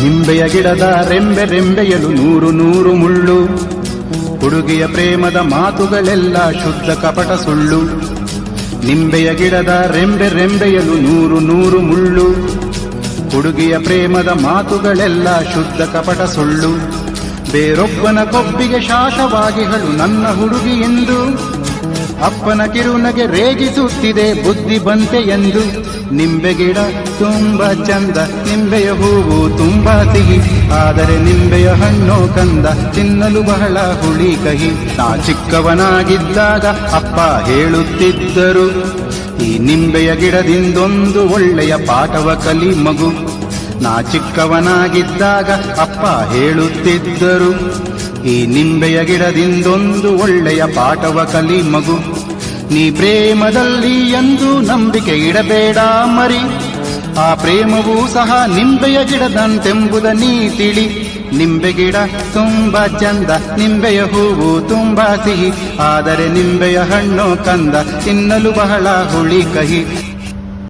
ನಿಂಬೆಯ ಗಿಡದ ರೆಂಬೆ ರೆಂಬೆಯಲು ನೂರು ನೂರು ಮುಳ್ಳು. ಹುಡುಗಿಯ ಪ್ರೇಮದ ಮಾತುಗಳೆಲ್ಲ ಶುದ್ಧ ಕಪಟ ಸುಳ್ಳು. ನಿಂಬೆಯ ಗಿಡದ ರೆಂಬೆ ರೆಂಬೆಯಲು ನೂರು ನೂರು ಮುಳ್ಳು. ಹುಡುಗಿಯ ಪ್ರೇಮದ ಮಾತುಗಳೆಲ್ಲ ಶುದ್ಧ ಕಪಟ ಸುಳ್ಳು. ಬೇರೊಬ್ಬನ ಕೊಬ್ಬಿಗೆ ಶಾಖವಾಗಿಗಳು ನನ್ನ ಹುಡುಗಿ ಎಂದು. ಅಪ್ಪನ ಕಿರುನಗೆ ರೇಗಿಸುತ್ತಿದೆ ಬುದ್ಧಿ ಬಂತೆ ಎಂದು. ನಿಂಬೆ ಗಿಡ ತುಂಬ ಚಂದ, ನಿಂಬೆಯ ಹೂವು ತುಂಬ ಸಿಹಿ. ಆದರೆ ನಿಂಬೆಯ ಹಣ್ಣು ಕಂದ, ತಿನ್ನಲು ಬಹಳ ಹುಳಿ ಕಹಿ. ನಾ ಚಿಕ್ಕವನಾಗಿದ್ದಾಗ ಅಪ್ಪ ಹೇಳುತ್ತಿದ್ದರು, ಈ ನಿಂಬೆಯ ಗಿಡದಿಂದೊಂದು ಒಳ್ಳೆಯ ಪಾಠವ ಕಲಿ ಮಗು. ನಾ ಚಿಕ್ಕವನಾಗಿದ್ದಾಗ ಅಪ್ಪ ಹೇಳುತ್ತಿದ್ದರು ಈ ನಿಂಬೆಯ ಗಿಡದಿಂದೊಂದು ಒಳ್ಳೆಯ ಪಾಠವ ಕಲಿ ಮಗು. ನೀ ಪ್ರೇಮದಲ್ಲಿ ಎಂದು ನಂಬಿಕೆ ಇಡಬೇಡ ಮರಿ. ಆ ಪ್ರೇಮವೂ ಸಹ ನಿಂಬೆಯ ಗಿಡದಂತೆಂಬುದ ನೀ ತಿಳಿ. ನಿಂಬೆ ಗಿಡ ತುಂಬ ಚಂದ, ನಿಂಬೆಯ ಹೂವು ತುಂಬ ಸಿಹಿ. ಆದರೆ ನಿಂಬೆಯ ಹಣ್ಣು ಕಂದ, ತಿನ್ನಲು ಬಹಳ ಹುಳಿ ಕಹಿ.